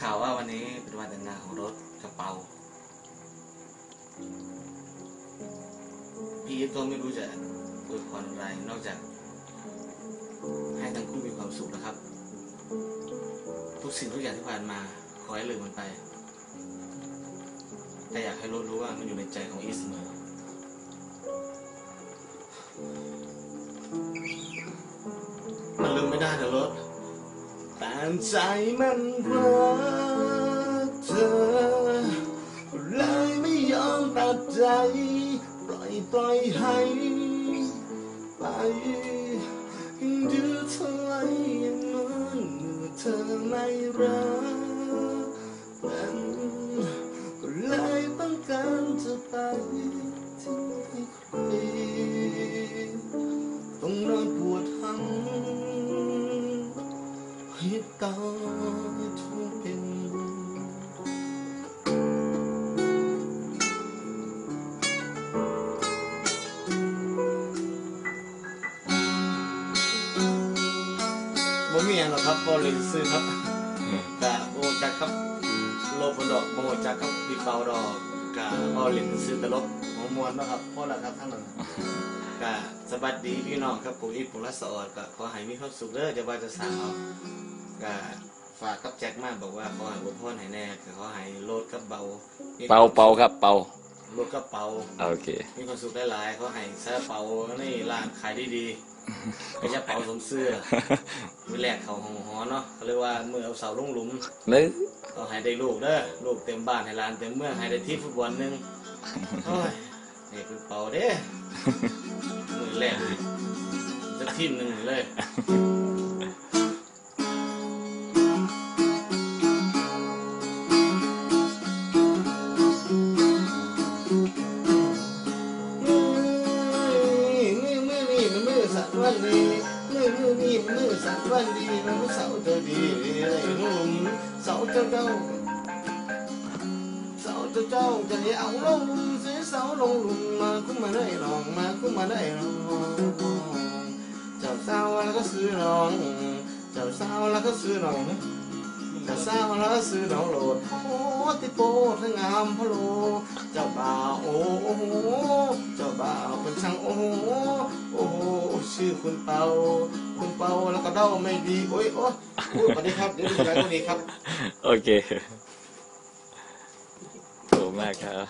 ข่าวว่าวันนี้เป็นวันแต่งงานของรถกระเป๋าพี่ก็ไม่รู้จะอวยพรอะไรนอกจาก ให้ทั้งคู่มีความสุขนะครับ ทุกสิ่งทุกอย่างที่ผ่านมาขอให้ลืมมันไป แต่อยากให้รถรู้ว่ามันอยู่ในใจของอีเสมอมันลืมไม่ได้นะรถ แต่ใจมันรักเธอ เลยไม่ยอมตัดใจ ปล่อยปล่อยให้ไปดูเธอไว้อย่างนั้นเมื่อเธอไม่รักมันก็เลยต้องการจะไปทิ้งให้ใครต้องนอนปวดหัน ให้ตาทุกเป็นบ่มีอย่างหรอกครับบอเลยซื้อครับกะโอจักครับโลบนดอกโมจักครับพี่เปาดอกกะบอเล่นซื้อตลกหัวมวนเนาะครับพ่อละครับทั้งนั้นกะสวัสดีพี่น้องครับผมอีผมละสอดกะขอให้มีความสุขเด้อจะว่าจะสั่งเอากะ ฝากกับแจ็คมาบอกว่าขอให้อวยพรให้แน่ก็ขอให้โลดกับเบามีเป่าเป่าครับเป่าโลดกับเป่าโอเค มีความสุขหลายๆเขาให้ซาเปานี่ร้านขายดีๆก็จะเป๋าสมเสื้อมือแรกเขาหองหอเนาะเขาเรียกว่ามือเอาเสาลงหลุมนึกก็ให้ได้ลูกเด้อลูกเต็มบ้านให้ร้านเต็มเมืองให้ได้ที่ฟุตบอลหนึงโอ้ยนี่คือเป่าเด้มือแรกจะทีมหนึ่งเลย วันดีมือมือนีมือสัตว์วันดีมันเสาเธอดีไอ้หนุ่มเสาเจ้าเจ้าเสาเจ้าเจ้าจะให้เอาลงเสียเสาลงลุมมาคุ้มมาได้ลองมาคุ้มมาได้ลองเจ้าสาวแล้วก็ซื้อน้องเจ้าสาวแล้วก็ซื้อน้องเจ้าสาวแล้วซื้อน้องโหลดโอ้ติโปทั้งงามพะโล เจ้าบ่าวโอ้โห เจ้าบ่าวเป็นช่างโอ้โห โอ้โห ชื่อคุณเปา คุณเปาแล้วก็เด้าไม่ดี โอ้ยโอ้ยสวัสดีครับ เดี๋ยวดูรายตัวนี้ครับ โอเคถูกมากครับ